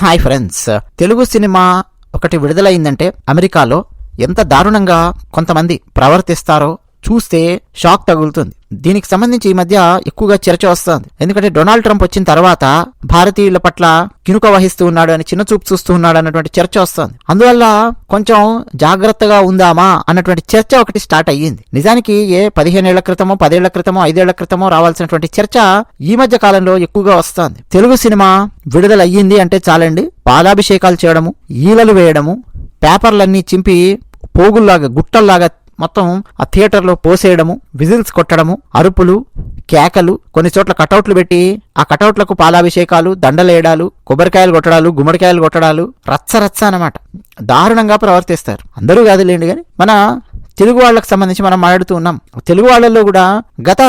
Hi friends. Telugu cinema ఒకటి విడుదలైందంటే అమెరికాలో ఎంత దారుణంగా కొంతమంది ప్రవర్తిస్తారో చూస్తే షాక్ తగులుతుంది. దీనికి సంబంధించి ఈ మధ్య ఎక్కువగా చర్చ వస్తుంది. ఎందుకంటే డొనాల్డ్ ట్రంప్ వచ్చిన తర్వాత భారతీయుల పట్ల కినుక వహిస్తూ ఉన్నాడు అని చిన్న చూపు చూస్తూ ఉన్నాడు అన్నటువంటి చర్చ వస్తుంది. అందువల్ల కొంచెం జాగ్రత్తగా ఉందామా అన్నటువంటి చర్చ ఒకటి స్టార్ట్ అయ్యింది. నిజానికి ఏ పదిహేనేళ్ళ క్రితమో పదేళ్ళ క్రితమో ఐదేళ్ళ క్రితమో రావాల్సినటువంటి చర్చ ఈ మధ్య కాలంలో ఎక్కువగా వస్తుంది. తెలుగు సినిమా విడుదల అయ్యింది అంటే చాలండి. పాలాభిషేకాలు చేయడము ఈలలు వేయడము పేపర్లన్నీ చింపి పోగుల్లాగా గుట్టల్లాగా మొత్తం ఆ థియేటర్లో పోసేయడము విజిల్స్ కొట్టడము అరుపులు కేకలు కొన్ని చోట్ల కటౌట్లు పెట్టి ఆ కటౌట్లకు పాలాభిషేకాలు దండలేయడాలు కొబ్బరికాయలు కొట్టడాలు గుమ్మడికాయలు కొట్టడాలు రచ్చ రచ్చ అనమాట దారుణంగా ప్రవర్తిస్తారు. అందరూ కాదులేండి కానీ మన తెలుగు వాళ్ళకు సంబంధించి మనం మాట్లాడుతూ ఉన్నాం. తెలుగు వాళ్ళల్లో కూడా గత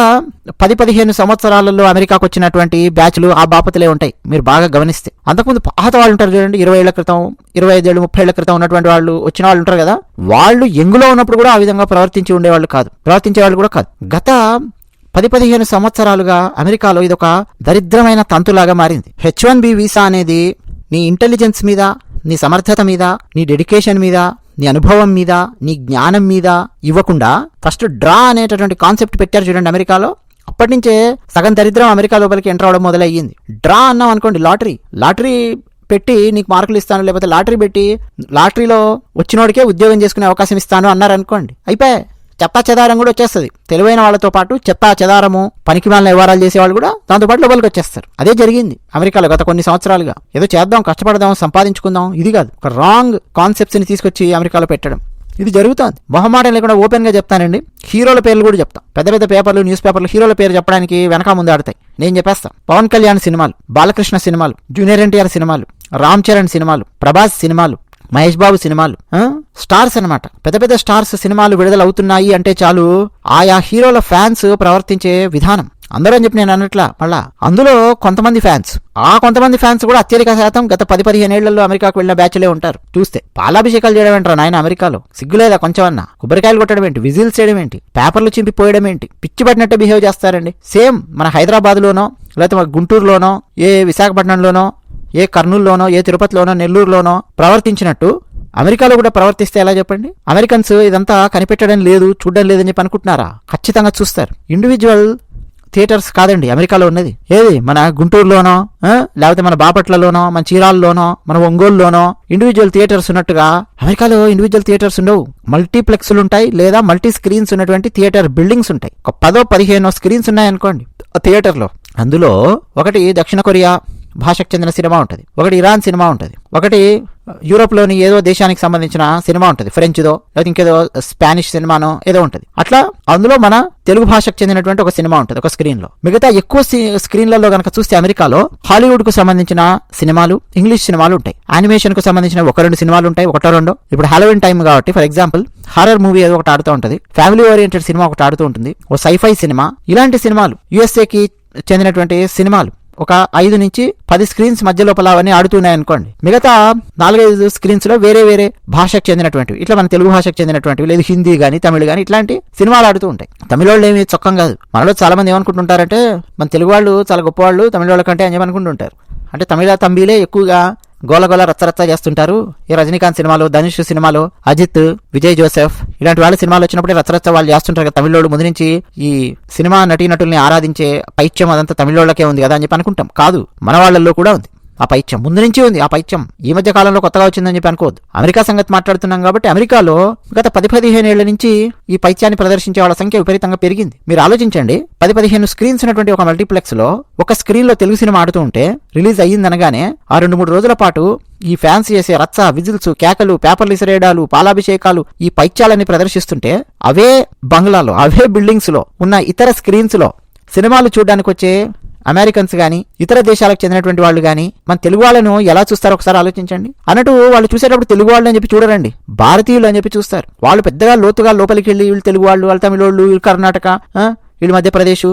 పది పదిహేను సంవత్సరాలలో అమెరికాకు వచ్చినటువంటి బ్యాచ్లు ఆ బాపతులే ఉంటాయి. మీరు బాగా గమనిస్తే. అంతకుముందు పాత వాళ్ళు ఉంటారు చూడండి ఇరవై ఏళ్ళ క్రితం ఇరవై ఐదేళ్ళు ముప్పై ఏళ్ళ క్రితం ఉన్నటువంటి వాళ్ళు వచ్చిన వాళ్ళు ఉంటారు కదా వాళ్ళు ఎంగులో ఉన్నప్పుడు కూడా ఆ విధంగా ప్రవర్తించి ఉండేవాళ్ళు కాదు. ప్రవర్తించే వాళ్ళు కూడా కాదు. గత పది పదిహేను సంవత్సరాలుగా అమెరికాలో ఇదొక దరిద్రమైన తంతులాగా మారింది. హెచ్ వన్ బి వీసా అనేది నీ ఇంటెలిజెన్స్ మీద నీ సమర్థత మీద నీ డెడికేషన్ మీద నీ అనుభవం మీద నీ జ్ఞానం మీద ఇవ్వకుండా ఫస్ట్ డ్రా అనేటటువంటి కాన్సెప్ట్ పెట్టారు చూడండి అమెరికాలో. అప్పటి నుంచే సగం దరిద్రం అమెరికా లోపలికి ఎంటర్ అవడం మొదలయ్యింది. డ్రా అన్నాం అనుకోండి లాటరీ లాటరీ పెట్టి నీకు మార్కులు ఇస్తాను లేకపోతే లాటరీ పెట్టి లాటరీలో వచ్చినోడికే ఉద్యోగం చేసుకునే అవకాశం ఇస్తాను అన్నారు అనుకోండి. అయిపోయాయి. చెత్తా చెదారం కూడా వచ్చేస్తుంది. తెలివైన వాళ్ళతో పాటు చెత్తా చెదారము పనికి వాళ్ళ వ్యవహారాలు చేసేవాళ్ళు కూడా దాంతోపాటు లోపలికి వచ్చేస్తారు. అదే జరిగింది అమెరికాలో గత కొన్ని సంవత్సరాలుగా. ఏదో చేద్దాం కష్టపడదాం సంపాదించుకుందాం ఇది కాదు. ఒక రాంగ్ కాన్సెప్ట్స్ని తీసుకొచ్చి అమెరికాలో పెట్టడం. ఇది జరుగుతుంది. మొహమాటం లేకుండా ఓపెన్గా చెప్తానండి. హీరోల పేర్లు కూడా చెప్తాం. పెద్ద పెద్ద పేపర్లు న్యూస్ పేపర్లు హీరోల పేరు చెప్పడానికి వెనక ముందాడతాయి నేను చెప్పేస్తాను పవన్ కళ్యాణ్ సినిమాలు బాలకృష్ణ సినిమాలు జూనియర్ ఎన్టీఆర్ సినిమాలు రామ్ చరణ్ సినిమాలు ప్రభాస్ సినిమాలు మహేష్ బాబు సినిమాలు స్టార్స్ అన్నమాట. పెద్ద పెద్ద స్టార్స్ సినిమాలు విడుదల అవుతున్నాయి అంటే చాలు ఆయా హీరోల ఫ్యాన్స్ ప్రవర్తించే విధానం. అందరూ అని చెప్పి నేను అన్నట్లా మళ్ళా. అందులో కొంతమంది ఫ్యాన్స్. ఆ కొంతమంది ఫ్యాన్స్ కూడా అత్యధిక శాతం గత పది పదిహేను ఏళ్ళలో అమెరికాకు వెళ్ళిన బ్యాచ్లే ఉంటారు. చూస్తే పాలాభిషేకాలు చేయడం ఏంటారు నాయన అమెరికాలో? సిగ్గులేదా కొంచెం అన్న కొబ్బరికాయలు కొట్టడం ఏంటి? విజిల్స్ చేయడం ఏంటి? పేపర్లు చింపి పోయడం ఏంటి? పిచ్చి పట్టినట్టు బిహేవ్ చేస్తారండి. సేమ్ మన హైదరాబాద్ లోనో లేకపోతే మన గుంటూరులోనో ఏ విశాఖపట్నంలోనో ఏ కర్నూలులోనో ఏ తిరుపతిలోనో నెల్లూరులోనో ప్రవర్తించినట్టు అమెరికాలో కూడా ప్రవర్తిస్తే ఎలా చెప్పండి? అమెరికన్స్ ఇదంతా కనిపెట్టడం లేదు చూడడం లేదని చెప్పి అనుకుంటున్నారా? ఖచ్చితంగా చూస్తారు. ఇండివిజువల్ థియేటర్స్ కాదండి అమెరికాలో ఉన్నది. ఏది? మన గుంటూరులోనో లేకపోతే మన బాపట్లలోనో మన చీరాల్లోనో మన ఒంగోలులోనో ఇండివిజువల్ థియేటర్స్ ఉన్నట్టుగా అమెరికాలో ఇండివిజువల్ థియేటర్స్ ఉండవు. మల్టీప్లెక్స్లు ఉంటాయి లేదా మల్టీ స్క్రీన్స్ ఉన్నటువంటి థియేటర్ బిల్డింగ్స్ ఉంటాయి. ఒక పదో పదిహేనో స్క్రీన్స్ ఉన్నాయనుకోండి థియేటర్లో అందులో ఒకటి దక్షిణ కొరియా భాషకు చెందిన సినిమా ఉంటుంది. ఒకటి ఇరాన్ సినిమా ఉంటుంది. ఒకటి యూరోప్లోని ఏదో దేశానికి సంబంధించిన సినిమా ఉంటుంది. ఫ్రెంచ్దో లేదా ఇంకేదో స్పానిష్ సినిమానో ఏదో ఉంటుంది. అట్లా అందులో మన తెలుగు భాషకు చెందినటువంటి ఒక సినిమా ఉంటుంది ఒక స్క్రీన్లో. మిగతా ఎక్కువ సి- స్క్రీన్లలో గనక చూస్తే అమెరికాలో హాలీవుడ్కు సంబంధించిన సినిమాలు ఇంగ్లీష్ సినిమాలు ఉంటాయి. యానిమేషన్కు సంబంధించిన ఒక రెండు సినిమాలు ఉంటాయి ఒకటో రెండో. ఇప్పుడు హాలోవిన్ టైం కాబట్టి ఫర్ ఎగ్జాంపుల్ హారర్ మూవీ ఏదో ఒకటి ఆడుతూ ఉంటుంది. ఫ్యామిలీ ఓరియంటెడ్ సినిమా ఒకటి ఆడుతూ ఉంటుంది. ఓ సైఫై సినిమా. ఇలాంటి సినిమాలు యుఎస్ఏకి చెందినటువంటి సినిమాలు. ఒక ఐదు నుంచి పది స్క్రీన్స్ మధ్య లోపల అవన్నీ ఆడుతున్నాయి అనుకోండి. మిగతా నాలుగైదు స్క్రీన్స్లో వేరే వేరే భాషకు చెందినటువంటివి ఇట్లా మన తెలుగు భాషకు చెందినటువంటివి లేదు హిందీ కానీ తమిళ్ కానీ ఇట్లాంటి సినిమాలు ఆడుతూ ఉంటాయి. తమిళ వాళ్ళు ఏమి చొక్కం కాదు. మనలో చాలా మంది ఏమనుకుంటుంటారంటే మన తెలుగు వాళ్ళు చాలా గొప్పవాళ్ళు తమిళ వాళ్ళ కంటే అని చెప్పి అనుకుంటుంటారు అంటే తమిళ తంబీలే ఎక్కువగా గోల గోల రచ్చరచ్చ చేస్తుంటారు. ఈ రజనీకాంత్ సినిమాలు ధనుష్ సినిమాలు అజిత్ విజయ్ జోసెఫ్ ఇలాంటి వాళ్ళ సినిమాలు వచ్చినప్పుడే రచ్చరచ్చ వాళ్ళు చేస్తుంటారు కదా తమిళోళ్ళు. ముందు నుంచి ఈ సినిమా నటీనటుల్ని ఆరాధించే పైత్యం అదంతా తమిళోళ్ళకే ఉంది కదా అని చెప్పి అనుకుంటాం. కాదు మన వాళ్ళల్లో కూడా ఉంది. ఆ పైత్యం ముందు నుంచి ఉంది ఆ పైత్యం. ఈ మధ్య కాలంలో కొత్తగా వచ్చిందని చెప్పి అనుకోవద్దు. అమెరికా సంగతి మాట్లాడుతున్నాం కాబట్టి అమెరికాలో గత పది పదిహేను ఏళ్ళ నుంచి ఈ పైత్యాన్ని ప్రదర్శించే వాళ్ళ సంఖ్య విపరీతంగా పెరిగింది. మీరు ఆలోచించండి పది పదిహేను స్క్రీన్స్ ఉన్నటువంటి ఒక మల్టీప్లెక్స్లో ఒక స్క్రీన్లో తెలుగు సినిమా ఆడుతూ ఉంటే రిలీజ్ అయ్యిందనగానే ఆ రెండు మూడు రోజుల పాటు ఈ ఫ్యాన్స్ చేసే రచ్చ విజిల్స్ కేకలు పేపర్లు ఇసిరేయడాలు పాలాభిషేకాలు ఈ పైత్యాలని ప్రదర్శిస్తుంటే అవే బంగ్లాలో అవే బిల్డింగ్స్లో ఉన్న ఇతర స్క్రీన్స్లో సినిమాలు చూడడానికి వచ్చే అమెరికన్స్ కానీ ఇతర దేశాలకు చెందినటువంటి వాళ్ళు కానీ మన తెలుగు వాళ్ళను ఎలా చూస్తారో ఒకసారి ఆలోచించండి. అన్నట్టు వాళ్ళు చూసేటప్పుడు తెలుగు వాళ్ళు అని చెప్పి చూడరండి. భారతీయులు అని చెప్పి చూస్తారు. వాళ్ళు పెద్దగా లోతుగా లోపలికి వెళ్ళి వీళ్ళు తెలుగు వాళ్ళు వాళ్ళు తమిళోళ్ళు వీళ్ళు కర్ణాటక వీళ్ళు మధ్యప్రదేశ్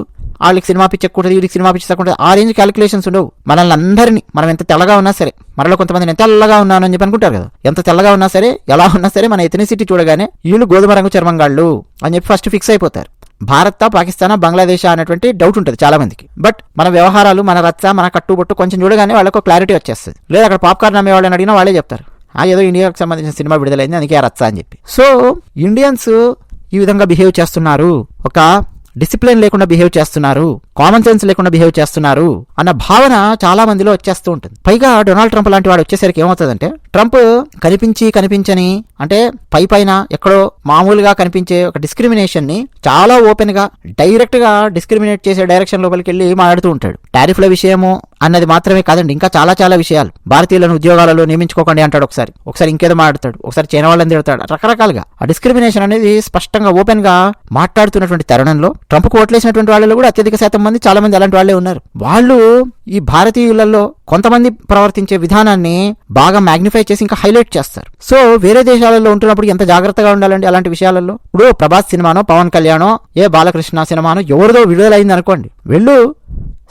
వాళ్ళకి సినిమా పిచ్చకూడదు వీళ్ళకి సినిమా పిచ్చి ఆ రేంజ్ క్యాలిక్యులేషన్స్ ఉండవు. మనల్ని అందరినీ మనం ఎంత తెల్లగా ఉన్నా సరే మనలో కొంతమంది ఎంత తెల్లగా ఉన్నాను అని చెప్పి అనుకుంటారు కదా. ఎంత తెల్లగా ఉన్నా సరే ఎలా ఉన్నా సరే మన ఎథనిసిటీ చూడగానే వీళ్ళు గోధుమ రంగు చర్మంగాళ్ళు అని చెప్పి ఫస్ట్ ఫిక్స్ అయిపోతారు. భారత పాకిస్తానా బంగ్లాదేశ్ అనేటువంటి డౌట్ ఉంటుంది చాలా మందికి బట్ మన వ్యవహారాలు మన రచ్చ మన కట్టుబొట్టు కొంచెం చూడగానే వాళ్ళకు క్లారిటీ వచ్చేస్తుంది. లేదా అక్కడ పాప్కార్న్ అమ్మే వాళ్ళని అడిగినా వాళ్ళే చెప్తారు. ఆ ఏదో ఇండియాకి సంబంధించిన సినిమా విడుదలైంది అందుకే ఆ రచ్చ అని చెప్పి. సో ఇండియన్స్ ఈ విధంగా బిహేవ్ చేస్తున్నారు. ఒక డిసిప్లిన్ లేకుండా బిహేవ్ చేస్తున్నారు. కామన్ సెన్స్ లేకుండా బిహేవ్ చేస్తున్నారు అన్న భావన చాలా మందిలో వచ్చేస్తూ ఉంటుంది. పైగా డొనాల్డ్ ట్రంప్ లాంటి వాడు వచ్చేసరికి ఏమవుతుందంటే ట్రంప్ కనిపించి కనిపించని అంటే పై పైన ఎక్కడో మామూలుగా కనిపించే ఒక డిస్క్రిమినేషన్ని చాలా ఓపెన్గా డైరెక్ట్గా డిస్క్రిమినేట్ చేసే డైరెక్షన్ లోపలికి వెళ్ళి మాట్లాడుతూ ఉంటాడు. టారిఫ్ల విషయము అన్నది మాత్రమే కాదండి ఇంకా చాలా చాలా విషయాలు. భారతీయులను ఉద్యోగాలలో నియమించుకోకండి అంటాడు ఒకసారి. ఒకసారి ఇంకేదో మాట్లాడతాడు. ఒకసారి చైనా వాళ్ళని తిడతాడు. రకరకాలుగా. ఆ డిస్క్రిమినేషన్ అనేది స్పష్టంగా ఓపెన్గా మాట్లాడుతున్నటువంటి తరుణంలో ట్రంప్కు ఓట్లేసినటువంటి వాళ్ళలో కూడా అత్యధిక శాతం మంది చాలా మంది అలాంటి వాళ్ళే ఉన్నారు. వాళ్ళు ఈ భారతీయులలో కొంతమంది ప్రవర్తించే విధానాన్ని బాగా మ్యాగ్నిఫై చేసి ఇంకా హైలైట్ చేస్తారు. సో వేరే దేశాలలో ఉంటున్నప్పుడు ఎంత జాగ్రత్తగా ఉండాలండి అలాంటి విషయాలలో? ఇప్పుడు ప్రభాస్ సినిమానో పవన్ కళ్యాణో ఏ బాలకృష్ణ సినిమానో ఎవరిదో విడుదలైంది అనుకోండి వెళ్ళు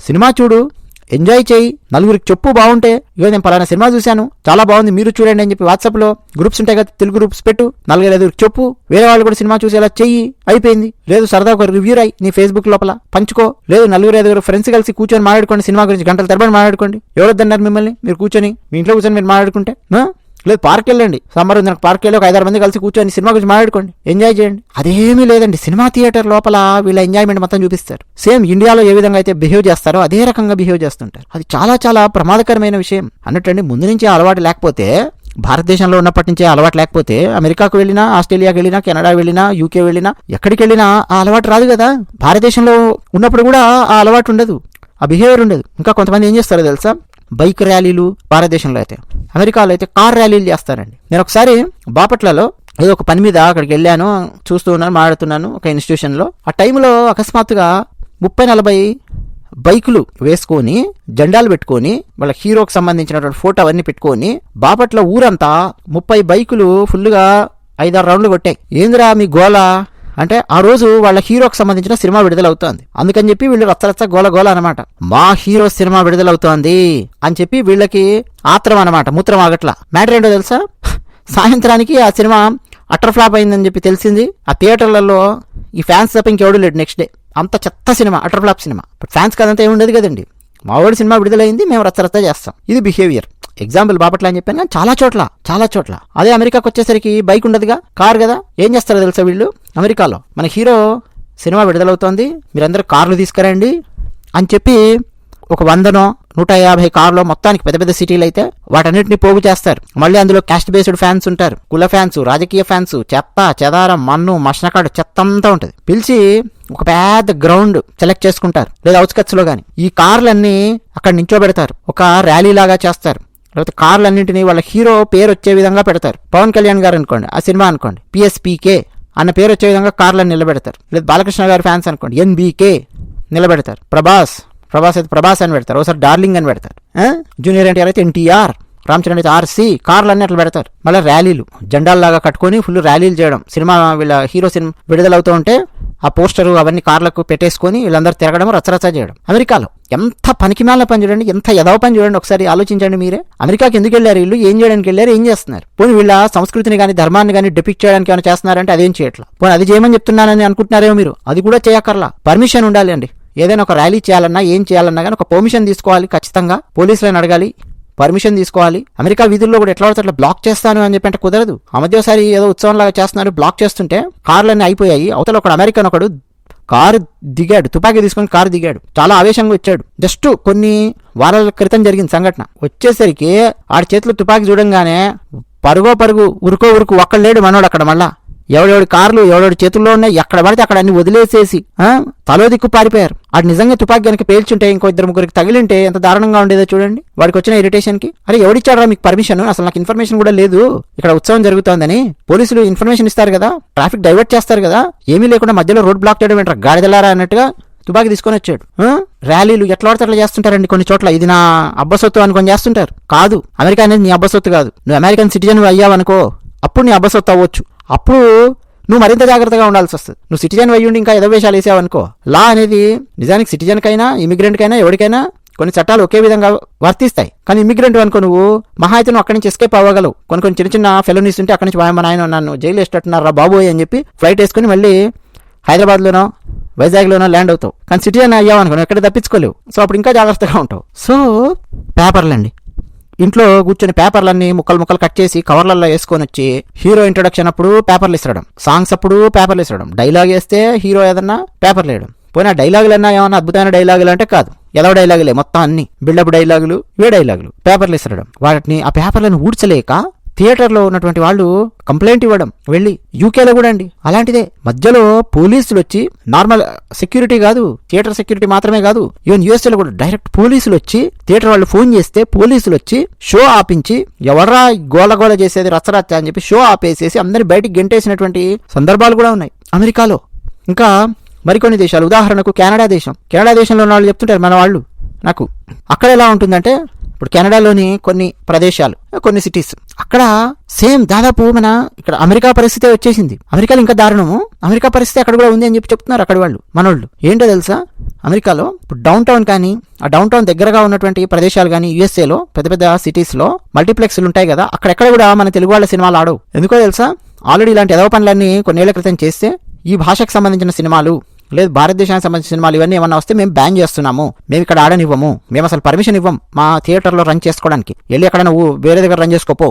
సినిమా చూడు. ఎంజాయ్ చేయి. నలుగురికి చెప్పు బాగుంటే. ఇగో నేను పలానా సినిమా చూశాను. చాలా బాగుంది. మీరు చూడండి అని చెప్పి వాట్సాప్లో గ్రూప్స్ ఉంటాయి కదా తెలుగు గ్రూప్స్ పెట్టు. నలుగురు ఐదుగురికి చెప్పు. వేరే వాళ్ళు కూడా సినిమా చూసేలా చెయ్యి. అయిపోయింది. లేదు సరదా ఒక రివ్యూ రాయి. నీ ఫేస్బుక్ లోపల. పంచుకో. లేదు నలుగురు ఐదుగురు ఫ్రెండ్స్ కలిసి కూర్చొని మాట్లాడుకోండి సినిమా గురించి. గంటల తరబడి మాట్లాడుకోండి. ఎవరొద్దన్నారు మిమ్మల్ని? మీరు కూర్చొని. మీ ఇంట్లో కూర్చొని మీరు మాట్లాడుకుంటే. లేదు పార్క్ వెళ్ళండి. సమ్మర్ ఉంది పార్క్ వెళ్ళి ఒక ఐదారు మంది కలిసి కూర్చొని సినిమా గురించి మాట్లాడుకోండి. ఎంజాయ్ చేయండి. అదేమీ లేదండి. సినిమా థియేటర్ లోపల వీళ్ళ ఎంజాయ్మెంట్ మొత్తం చూపిస్తారు. సేమ్ ఇండియాలో ఏ విధంగా అయితే బిహేవ్ చేస్తారో అదే రకంగా బిహేవ్ చేస్తుంటారు. అది చాలా చాలా ప్రమాదకరమైన విషయం. అన్నట్టండి ముందు నుంచి అలవాటు లేకపోతే భారతదేశంలో ఉన్నప్పటి నుంచే అలవాటు లేకపోతే అమెరికాకు వెళ్ళినా ఆస్ట్రేలియాకి వెళ్ళినా కెనడా వెళ్ళినా యూకే వెళ్ళినా ఎక్కడికి వెళ్ళినా ఆ అలవాటు రాదు కదా. భారతదేశంలో ఉన్నప్పుడు కూడా ఆ అలవాటు ఉండదు. ఆ బిహేవియర్ ఉండదు. ఇంకా కొంతమంది ఏం చేస్తారో తెలుసా? బైక్ ర్యాలీలు భారతదేశంలో అయితే అమెరికాలో అయితే కార్ ర్యాలీలు చేస్తారండి. నేను ఒకసారి బాపట్లలో ఏదో ఒక పని మీద అక్కడికి వెళ్ళాను చూస్తూ ఉన్నాను మాట్లాడుతున్నాను ఒక ఇన్స్టిట్యూషన్లో ఆ టైంలో అకస్మాత్తుగా ముప్పై నలభై బైకులు వేసుకొని జెండాలు పెట్టుకొని వాళ్ళ హీరోకి సంబంధించినటువంటి ఫోటో అవన్నీ పెట్టుకొని బాపట్ల ఊరంతా ముప్పై బైకులు ఫుల్గా ఐదారు రౌండ్లు కొట్టాయి. ఏందిరా మీ గోల? అంటే ఆ రోజు వాళ్ళ హీరోకి సంబంధించిన సినిమా విడుదలవుతోంది. అందుకని చెప్పి వీళ్ళు రచ్చరచ్చ గోల గోల అనమాట మా హీరో సినిమా విడుదలవుతోంది అని చెప్పి వీళ్ళకి ఆత్రం అనమాట మూత్రం ఆగట్ల. మ్యాటర్ ఏంటో తెలుసా? సాయంత్రానికి ఆ సినిమా అటర్ ఫ్లాప్ అయిందని చెప్పి తెలిసింది. ఆ థియేటర్లలో ఈ ఫ్యాన్స్ తప్ప ఇంకెవడూ లేడు నెక్స్ట్ డే. అంత చెత్త సినిమా అటర్ ఫ్లాప్ సినిమా. బట్ ఫ్యాన్స్ కదంతా ఏముండదు కదండి కదండి. మావాడి సినిమా విడుదలైంది మేము రచ్చరచ్చ చేస్తాం. ఇది బిహేవియర్. ఎగ్జాంపుల్ బాపట్ల అని చెప్పాను కానీ చాలా చోట్ల చాలా చోట్ల. అదే అమెరికాకి వచ్చేసరికి బైక్ ఉండదుగా కార్ కదా? ఏం చేస్తారో తెలుసా వీళ్ళు? అమెరికాలో. మన హీరో సినిమా విడుదలవుతోంది మీరందరూ కార్లు తీసుకురండి అని చెప్పి ఒక వందనో నూట యాభై కార్లో మొత్తానికి పెద్ద పెద్ద సిటీలు అయితే వాటన్నిటిని పోగు చేస్తారు. మళ్ళీ అందులో క్యాస్ట్ బేస్డ్ ఫ్యాన్స్ ఉంటారు. కుల ఫ్యాన్స్ రాజకీయ ఫ్యాన్స్ చెత్త చెదారం మన్ను మషనకాడు చెత్త అంతా ఉంటుంది. పిలిచి ఒక పెద్ద గ్రౌండ్ సెలెక్ట్ చేసుకుంటారు. లేదా అవుట్స్కట్స్లో గానీ. ఈ కార్లన్నీ అక్కడ నించోబెడతారు. ఒక ర్యాలీ లాగా చేస్తారు. లేకపోతే కార్లు అన్నింటినీ వాళ్ళ హీరో పేరు వచ్చే విధంగా పెడతారు. పవన్ కళ్యాణ్ గారు అనుకోండి ఆ సినిమా అనుకోండి పిఎస్పీకే అన్న పేరు వచ్చే విధంగా కార్లను నిలబెడతారు. లేదా బాలకృష్ణ గారి ఫ్యాన్స్ అనుకోండి ఎన్బీకే నిలబెడతారు. ప్రభాస్ ప్రభాస్ అయితే ప్రభాస్ అని పెడతారు ఒకసారి డార్లింగ్ అని పెడతారు. జూనియర్ ఎన్టీఆర్ అయితే ఎన్టీఆర్ రామచంద్ర అయితే ఆర్సీ కార్లు అన్ని అట్లా పెడతారు. మళ్ళీ ర్యాలీలు జెండాల్లాగా కట్టుకొని ఫుల్ ర్యాలీలు చేయడం. సినిమా వీళ్ళ హీరో సినిమా విడుదలవుతూ ఉంటే ఆ పోస్టరు అవన్నీ కార్లకు పెట్టేసుకొని వీళ్ళందరూ తిరగడం రచరచ చేయడం. అమెరికాలో ఎంత పనికిమాల పని చూడండి ఎంత ఎదవ పని చూడండి ఒకసారి ఆలోచించండి మీరే. అమెరికాకి ఎందుకు వెళ్ళారు వీళ్ళు? ఏం చేయడానికి వెళ్ళారు? ఏం చేస్తున్నారు? పోనీ వీళ్ళ సంస్కృతిని కానీ ధర్మాన్ని కానీ డిపిక్ట్ చేయడానికి ఏమైనా చేస్తున్నారంటే అదేం చేయట్లా? పోనీ అది చేయమని చెప్తున్నానని అనుకుంటున్నారేమో మీరు? అది కూడా చేయక్కర్లా. పర్మిషన్ ఉండాలి అండి. ఏదైనా ఒక ర్యాలీ చేయాలన్నా ఏం చేయాలన్నా కానీ ఒక పర్మిషన్ తీసుకోవాలి ఖచ్చితంగా. పోలీసులను అడగాలి. పర్మిషన్ తీసుకోవాలి. అమెరికా వీధుల్లో కూడా ఎట్లా పడితే అట్లా బ్లాక్ చేస్తాను అని చెప్పి అంటే కుదరదు. ఆ మధ్య ఒకసారి ఏదో ఉత్సవం లాగా చేస్తున్నారు బ్లాక్ చేస్తుంటే కార్లన్నీ అయిపోయాయి. అవతల ఒకడు అమెరికన్ ఒకడు కారు దిగాడు తుపాకీ తీసుకొని కారు దిగాడు. చాలా ఆవేశంగా వచ్చాడు. జస్ట్ కొన్ని వారాల క్రితం జరిగిన సంఘటన. వచ్చేసరికి ఆడి చేతిలో తుపాకీ చూడంగానే పరుగో పరుగు ఉరుకో ఉరుకు ఒక్కడు లేడు మనోడు అక్కడ మళ్ళా. ఎవడెవడి కార్లు ఎవడెవడి చేతుల్లో ఉన్నాయి ఎక్కడ పడితే అక్కడ అన్ని వదిలేసేసి తలో దిక్కు పారిపోయారు. ఆడు నిజంగా తుపాకీ కనుక పేల్చుంటే ఇంకో ఇద్దరు ముగ్గురికి తగిలింటే ఎంత దారుణంగా ఉండేదో చూడండి. వాడికి వచ్చిన ఇరిటేషన్కి అరే ఎవడిచ్చాడరా మీకు పర్మిషన్ అసలు నాకు ఇన్ఫర్మేషన్ కూడా లేదు. ఇక్కడ ఉత్సవం జరుగుతోందని పోలీసులు ఇన్ఫర్మేషన్ ఇస్తారు కదా ట్రాఫిక్ డైవర్ట్ చేస్తారు కదా ఏమీ లేకుండా మధ్యలో రోడ్ బ్లాక్ చేయడం ఏంటారు గాడిదలారా అన్నట్టుగా తుపాకీ తీసుకొని వచ్చాడు. ర్యాలీలు ఎట్లా పడితే అట్లా చేస్తుంటారండి కొన్ని చోట్ల. ఇది నా అబ్బసొత్తు అనుకొని చేస్తుంటారు. కాదు అమెరికా అనేది నీ అబ్బసొత్తు కాదు. నువ్వు అమెరికన్ సిటిజన్ అయ్యావనుకో అప్పుడు నీ అబ్బసొత్తు అవ్వచ్చు. అప్పుడు నువ్వు మరింత జాగ్రత్తగా ఉండాల్సి వస్తుంది. నువ్వు సిటిజన్ అయ్యుండి ఇంకా ఏదో వేషాలు వేసావనుకో. లా అనేది నిజానికి సిటిజన్కైనా ఇమిగ్రెంట్కైనా ఎవరికైనా కొన్ని చట్టాలు ఒకే విధంగా వర్తిస్తాయి. కానీ ఇమిగ్రెంట్ అనుకో నువ్వు మహా అయితే నువ్వు అక్కడి నుంచి ఎస్కేప్ అవ్వగలవు. కొన్ని కొన్ని చిన్న చిన్న ఫెలోనీస్ ఉంటే అక్కడి నుంచి మా నాయన నన్ను జైలు వేసేటట్టున్నారా బాబోయ్ అని చెప్పి ఫ్లైట్ వేసుకుని మళ్ళీ హైదరాబాద్లోనో వైజాగ్లోనో ల్యాండ్ అవుతావు. కానీ సిటిజన్ అయ్యావు అనుకో ఎక్కడ తప్పించుకోలేవు. సో అప్పుడు ఇంకా జాగ్రత్తగా ఉంటావు. సో పేపర్లండి. ఇంట్లో కూర్చొని పేపర్లన్నీ ముక్కలు ముక్కలు కట్ చేసి కవర్లలో వేసుకొని వచ్చి హీరో ఇంట్రొడక్షన్ అప్పుడు పేపర్లు ఇస్తడం సాంగ్స్ అప్పుడు పేపర్లు ఇస్తడం డైలాగ్ వేస్తే హీరో ఏదన్నా పేపర్లు వేయడం. పోయినా డైలాగులు అన్నా ఏమన్నా అద్భుతమైన డైలాగులు అంటే కాదు. ఎలా డైలాగులే? మొత్తం అన్ని బిల్డప్ డైలాగులు ఇవే డైలాగులు. పేపర్లు ఇస్తడం వాటిని ఆ పేపర్లను ఊడ్చలేక థియేటర్లో ఉన్నటువంటి వాళ్ళు కంప్లైంట్ ఇవ్వడం వెళ్ళి యూకేలో కూడా అండి. అలాంటిదే. మధ్యలో పోలీసులు వచ్చి నార్మల్ సెక్యూరిటీ కాదు థియేటర్ సెక్యూరిటీ మాత్రమే కాదు ఈవెన్ యూఎస్ఏలో కూడా డైరెక్ట్ పోలీసులు వచ్చి థియేటర్ వాళ్ళు ఫోన్ చేస్తే పోలీసులు వచ్చి షో ఆపించి ఎవడరా గోల గోల చేసేది రచ్చరచ్చ అని చెప్పి షో ఆపేసేసి అందరిని బయటికి గెంటేసినటువంటి సందర్భాలు కూడా ఉన్నాయి. అమెరికాలో. ఇంకా మరికొన్ని దేశాలు. ఉదాహరణకు కెనడా దేశం. కెనడా దేశంలో ఉన్న వాళ్ళు చెప్తుంటారు మన వాళ్ళు. నాకు. అక్కడ ఎలా ఉంటుందంటే ఇప్పుడు కెనడాలోని కొన్ని ప్రదేశాలు కొన్ని సిటీస్ అక్కడ సేమ్ దాదాపు మన ఇక్కడ అమెరికా పరిస్థితి వచ్చేసింది. అమెరికాలో ఇంకా దారుణము. అమెరికా పరిస్థితి అక్కడ కూడా ఉంది అని చెప్పి చెప్తున్నారు అక్కడ వాళ్ళు మనోళ్ళు. ఏంటో తెలుసా? అమెరికాలో ఇప్పుడు డౌన్ టౌన్ కానీ ఆ డౌన్ టౌన్ దగ్గరగా ఉన్నటువంటి ప్రదేశాలు కానీ యూఎస్ఏలో పెద్ద పెద్ద సిటీస్లో మల్టీప్లెక్స్లు ఉంటాయి కదా అక్కడెక్కడ కూడా మన తెలుగు వాళ్ళ సినిమాలు ఆడవు. ఎందుకో తెలుసా? ఆల్రెడీ ఇలాంటి ఎదవ పనులన్నీ కొన్నేళ్ళ క్రితం చేస్తే ఈ భాషకు సంబంధించిన సినిమాలు లేదు భారతదేశానికి సంబంధించిన సినిమాలు ఇవన్నీ ఏమన్నా వస్తే మేము బ్యాన్ చేస్తున్నాము. మేము ఇక్కడ ఆడనివ్వము. మేము అసలు పర్మిషన్ ఇవ్వం మా థియేటర్లో రన్ చేసుకోవడానికి. వెళ్ళి ఎక్కడ నువ్వు వేరే దగ్గర రన్ చేసుకోపో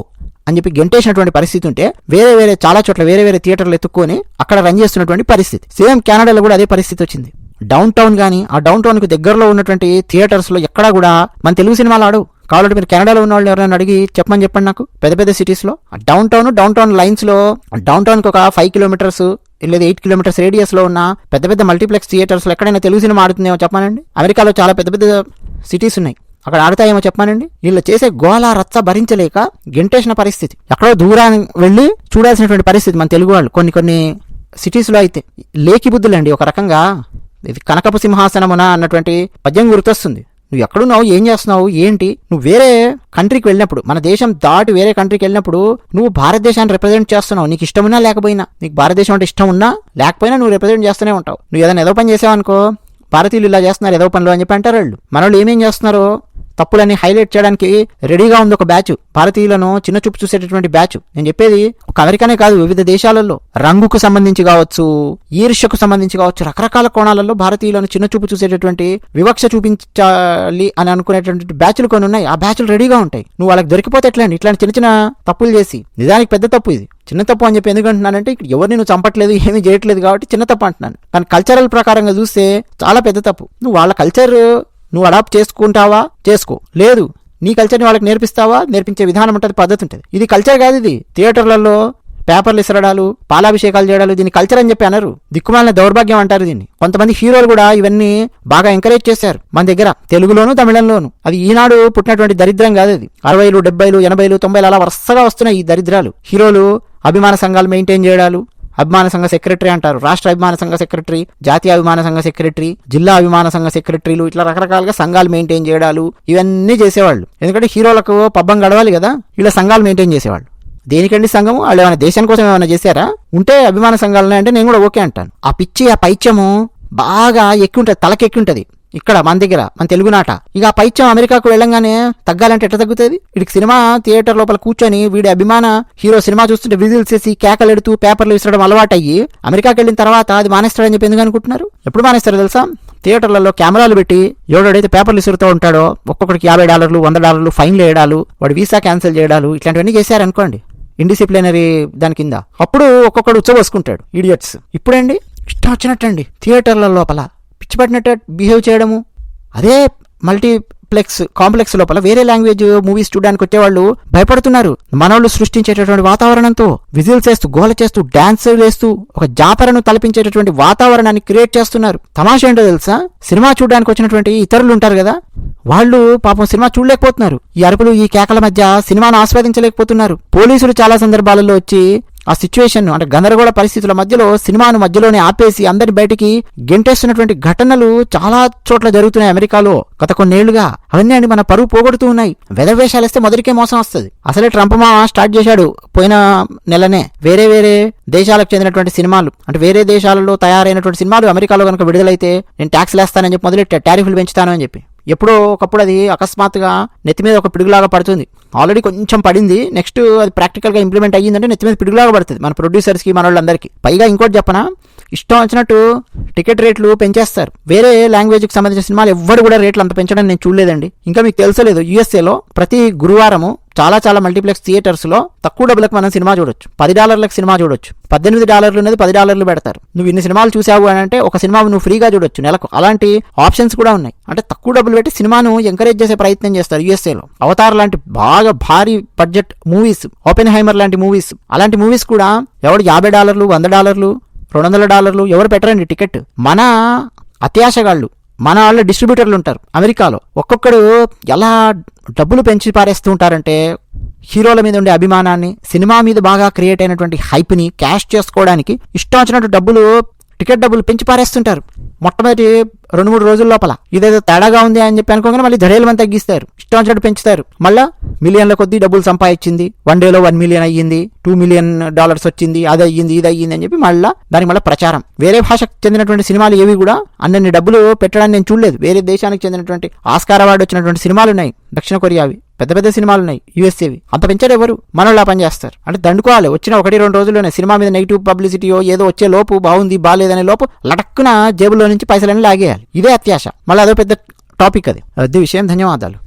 అని చెప్పి గెంటేసినటువంటి పరిస్థితి ఉంటే వేరే వేరే చాలా చోట్ల వేరే వేరే థియేటర్లు ఎత్తుక్కొని అక్కడ రన్ చేస్తున్నటువంటి పరిస్థితి. సేమ్ కెనడాలో కూడా అదే పరిస్థితి వచ్చింది. డౌన్ టౌన్ కానీ ఆ డౌన్ టౌన్కు దగ్గరలో ఉన్నటువంటి థియేటర్స్లో ఎక్కడా కూడా మన తెలుగు సినిమాలు ఆడవు. కావాలంటే మీరు కెనడాలో ఉన్న వాళ్ళు ఎవరైనా అడిగి చెప్పమని చెప్పండి నాకు. పెద్ద పెద్ద సిటీస్లో. డౌన్ టౌన్ డౌన్ టౌన్ లైన్స్లో డౌన్ టౌన్కి ఒక ఫైవ్ కిలోమీటర్స్ లేదా ఎయిట్ కిలోమీటర్స్ రేడియస్లో ఉన్న పెద్ద పెద్ద మల్టీప్లెక్స్ థియేటర్స్లో ఎక్కడైనా తెలుగు సినిమా ఆడుతుందేమో చెప్పానండి. అమెరికాలో చాలా పెద్ద పెద్ద సిటీస్ ఉన్నాయి. అక్కడ ఆడతాయేమో చెప్పానండి. వీళ్ళు చేసే గోళ రచ్చ భరించలేక గెంటేసిన పరిస్థితి. ఎక్కడో దూరాన్ని వెళ్ళి చూడాల్సినటువంటి పరిస్థితి మన తెలుగు వాళ్ళు. కొన్ని కొన్ని సిటీస్లో అయితే లేకి బుద్ధులండి. ఒక రకంగా ఇది కనకపు సింహాసనమున అన్నటువంటి పద్యం గుర్తొస్తుంది. నువ్వు ఎక్కడున్నావు ఏం చేస్తున్నావు? ఏంటి? నువ్వు వేరే కంట్రీకి వెళ్ళినప్పుడు మన దేశం దాటి వేరే కంట్రీకి వెళ్ళినప్పుడు నువ్వు భారతదేశాన్ని రిప్రజెంట్ చేస్తున్నావు. నీకు ఇష్టమున్నా లేకపోయినా. నీకు భారతదేశం అంటే ఇష్టం ఉన్నా లేకపోయినా నువ్వు రిప్రజెంట్ చేస్తూనే ఉంటావు. నువ్వు ఏదైనా ఏదో పని చేసావనుకో భారతీయులు ఇలా చేస్తున్నారు ఏదో పనులు అని చెప్పి అంటారు వాళ్ళు. మన వాళ్ళు ఏమేం చేస్తున్నారు తప్పులని హైలైట్ చేయడానికి రెడీగా ఉంది ఒక బ్యాచ్. భారతీయులను చిన్న చూపు చూసేటటువంటి బ్యాచ్. నేను చెప్పేది ఒక అమెరికానే కాదు వివిధ దేశాలలో. రంగుకు సంబంధించి కావచ్చు ఈర్ష్యకు సంబంధించి కావచ్చు రకరకాల కోణాలలో భారతీయులను చిన్న చూపు చూసేటటువంటి వివక్ష చూపించాలి అని అనుకునేటువంటి బ్యాచ్లు కొన్ని ఉన్నాయి. ఆ బ్యాచ్లు రెడీగా ఉంటాయి. నువ్వు వాళ్ళకి దొరికిపోతే ఎట్లా? ఇట్లాంటి చిన్న చిన్న తప్పులు చేసి. నిజానికి పెద్ద తప్పు ఇది. చిన్న తప్పు అని చెప్పి ఎందుకంటున్నానంటే ఇక్కడ ఎవరిని నువ్వు చంపట్లేదు ఏమీ చేయట్లేదు కాబట్టి చిన్న తప్పు అంటున్నాను. కానీ కల్చరల్ ప్రకారంగా చూస్తే చాలా పెద్ద తప్పు. నువ్వు వాళ్ళ కల్చర్ నువ్వు అడాప్ట్ చేసుకుంటావా? చేసుకో. లేదు నీ కల్చర్ని వాళ్ళకి నేర్పిస్తావా? నేర్పించే విధానం ఉంటుంది పద్ధతి ఉంటుంది. ఇది కల్చర్ కాదు ఇది. థియేటర్లలో పేపర్లు ఇసరడాలు పాలాభిషేకాలు చేయడాలు దీన్ని కల్చర్ అని చెప్పి అన్నారు దిక్కుమాలిన దౌర్భాగ్యం అంటారు దీన్ని. కొంతమంది హీరోలు కూడా ఇవన్నీ బాగా ఎంకరేజ్ చేశారు. మన దగ్గర తెలుగులోను తమిళంలోను. అది ఈనాడు పుట్టినటువంటి దరిద్రం కాదు అది అరవైలు డెబ్బైలు ఎనభైలు తొంభైలు అలా వరుసగా వస్తున్నాయి ఈ దరిద్రాలు. హీరోలు అభిమాన సంఘాలు మెయింటైన్ చేయడాలు అభిమాన సంఘ సెక్రటరీ అంటారు. రాష్ట్ర అభిమాన సంఘ సెక్రటరీ జాతీయ అభిమాన సంఘ సెక్రటరీ జిల్లా అభిమాన సంఘ సెక్రటరీలు ఇట్లా రకరకాలుగా సంఘాలు మెయింటైన్ చేయడాలు ఇవన్నీ చేసేవాళ్ళు. ఎందుకంటే హీరోలకు పబ్బం గడవాలి కదా ఇలా సంఘాలు మెయింటైన్ చేసేవాళ్ళు. దేనికండి సంఘము? వాళ్ళు ఏమైనా దేశం కోసం ఏమైనా చేశారా? ఉంటే అభిమాన సంఘాలు అంటే నేను కూడా ఓకే అంటాను. ఆ పిచ్చి ఆ పైత్యము బాగా ఎక్కువ ఉంటుంది తలకెక్కి ఉంటుంది. ఇక్కడ మన దగ్గర మన తెలుగు నాట ఇక పైత్యం అమెరికాకు వెళ్ళంగానే తగ్గాలంటే ఎట్లా తగ్గుతుంది? వీడికి సినిమా థియేటర్ లోపల కూర్చొని వీడి అభిమాన హీరో సినిమా చూస్తుంటే విజిల్స్ చేసి కేకలు ఎడుతూ పేపర్లు విసరడం అలవాటయ్యి అమెరికాకి వెళ్ళిన తర్వాత అది మానేస్తాడని చెప్పి ఎందుకు అనుకుంటున్నారు? ఎప్పుడు మానేస్తారో తెలుసా? థియేటర్లలో కెమెరాలు పెట్టి ఎవడైతే పేపర్లు విసురుతూ ఉంటాడో ఒక్కొక్కడికి యాభై డాలర్లు వంద డాలర్లు ఫైన్లు వేయడాలు వాడు వీసా క్యాన్సిల్ చేయడాలు ఇట్లాంటివన్నీ చేశారనుకోండి. ఇండిసిప్లినరీ దాని కింద. అప్పుడు ఒక్కొక్కడు ఉచ్చబోసుకుంటాడు ఇడియట్స్. ఇప్పుడండి ఇష్టం వచ్చినట్టండి. థియేటర్ల లోపల పిచ్చిపట్టినట్టు బిహేవ్ చేయడము. అదే మల్టీప్లెక్స్ కాంప్లెక్స్ లోపల వేరే లాంగ్వేజ్ మూవీస్ చూడడానికి వచ్చేవాళ్ళు భయపడుతున్నారు. మనవాళ్ళు సృష్టించేటటువంటి వాతావరణంతో విజిల్స్ చేస్తూ గోల చేస్తూ డాన్స్ వేస్తూ ఒక జాతరను తలపించేటటువంటి వాతావరణాన్ని క్రియేట్ చేస్తున్నారు. తమాషా ఏంటో తెలుసా? సినిమా చూడడానికి వచ్చినటువంటి ఇతరులు ఉంటారు కదా? వాళ్ళు పాపం సినిమా చూడలేకపోతున్నారు. ఈ అరుపులు ఈ కేకల మధ్య సినిమాను ఆస్వాదించలేకపోతున్నారు. పోలీసులు చాలా సందర్భాలలో వచ్చి ఆ సిచ్యువేషన్ అంటే గందరగోళ పరిస్థితుల మధ్యలో సినిమాను మధ్యలోనే ఆపేసి అందరి బయటికి గెంటేస్తున్నటువంటి ఘటనలు చాలా చోట్ల జరుగుతున్నాయి అమెరికాలో. గత కొన్నేళ్ళుగా అవన్నీ అండి మన పరువు పోగొడుతూ ఉన్నాయి. వెదవేషాలు వేస్తే మొదటికే మోసం వస్తుంది. అసలే ట్రంప్ మా స్టార్ట్ చేశాడు పోయిన నెలనే. వేరే వేరే దేశాలకు చెందినటువంటి సినిమాలు అంటే వేరే దేశాలలో తయారైనటువంటి సినిమాలు అమెరికాలో కనుక విడుదలైతే నేను ట్యాక్స్ వేస్తానని చెప్పి మొదలెట్టా టారిఫ్లు పెంచుతాను అని చెప్పి. ఎప్పుడో ఒకప్పుడు అది అకస్మాత్తుగా నెత్తి మీద ఒక పిడుగులాగా పడుతుంది. ఆల్రెడీ కొంచెం పడింది. నెక్స్ట్ అది ప్రాక్టికల్గా ఇంప్లిమెంట్ అయ్యిందంటే నెత్తి మీద పిడుగులాగా పడుతుంది మన ప్రొడ్యూసర్స్కి మన వాళ్ళందరికీ పైగా ఇంకోటి చెప్పనా? ఇష్టం వచ్చినట్టు టికెట్ రేట్లు పెంచేస్తారు. వేరే లాంగ్వేజ్కి సంబంధించిన సినిమాలు ఎవ్వరు కూడా రేట్లు అంత పెంచడం నేను చూడలేదండి. ఇంకా మీకు తెలుసలేదు యూఎస్ఏలో ప్రతి గురువారము చాలా చాలా మల్టీప్లెక్స్ థియేటర్స్లో తక్కువ డబ్బులకు మనం సినిమా చూడొచ్చు. పది డాలర్లకు సినిమా చూడొచ్చు. పద్దెనిమిది డాలర్లు అనేది పది డాలర్లు పెడతారు. నువ్వు ఇన్ని సినిమాలు చూసావు అని అంటే ఒక సినిమా నువ్వు ఫ్రీగా చూడొచ్చు నెలకు. అలాంటి ఆప్షన్స్ కూడా ఉన్నాయి. అంటే తక్కువ డబ్బులు పెట్టి సినిమాను ఎంకరేజ్ చేసే ప్రయత్నం చేస్తారు యూఎస్ఏలో అవతార్ లాంటి బాగా భారీ బడ్జెట్ మూవీస్ ఓపెన్ హైమర్ లాంటి మూవీస్ అలాంటి మూవీస్ కూడా ఎవడు యాభై డాలర్లు వంద డాలర్లు రెండు వందల డాలర్లు ఎవరు పెట్టరండి టికెట్? మన అత్యాశగాళ్ళు. మన వాళ్ళ డిస్ట్రిబ్యూటర్లు ఉంటారు అమెరికాలో. ఒక్కొక్కడు ఎలా డబ్బులు పెంచి పారేస్తూ ఉంటారంటే హీరోల మీద ఉండే అభిమానాన్ని సినిమా మీద బాగా క్రియేట్ అయినటువంటి హైప్ని క్యాష్ చేసుకోవడానికి ఇష్టం వచ్చినట్టు డబ్బులు టికెట్ డబ్బులు పెంచి పారేస్తుంటారు. మొట్టమొదటి రెండు మూడు రోజుల లోపల ఇదేదో తేడాగా ఉంది అని చెప్పి అనుకోగానే మళ్ళీ ధరేలు మంది తగ్గిస్తారు ఇష్టం వచ్చినట్టు పెంచుతారు. మళ్ళా మిలియన్ల కొద్దీ డబ్బులు సంపాదించింది. వన్ డేలో వన్ మిలియన్ అయ్యింది. టూ మిలియన్ డాలర్స్ వచ్చింది. అది అయ్యింది ఇది అయ్యింది అని చెప్పి మళ్ళీ దానికి మళ్ళీ ప్రచారం. వేరే భాషకు చెందినటువంటి సినిమాలు ఏవి కూడా అన్నన్ని డబ్బులు పెట్టడానికి నేను చూడలేదు. వేరే దేశానికి చెందినటువంటి ఆస్కార్ అవార్డు వచ్చినటువంటి సినిమాలు ఉన్నాయి. దక్షిణ కొరియావి. పెద్ద పెద్ద సినిమాలు ఉన్నాయి. యూఎస్ఏవి. అంత పెంచారు ఎవరు? మనోళ్ళ పని చేస్తారు. అంటే దండుకోవాలి. వచ్చిన ఒకటి రెండు రోజుల్లోనే సినిమా మీద నెగిటివ్ పబ్లిసిటీయో ఏదో వచ్చే లోపు బాగుంది బాగాలేదనే లోపు లటక్కున జేబులో నుంచి పైసలన్నీ లాగేయాలి. ఇదే అత్యాశ. మళ్ళీ అదో పెద్ద టాపిక్ అది. అది విషయం. ధన్యవాదాలు.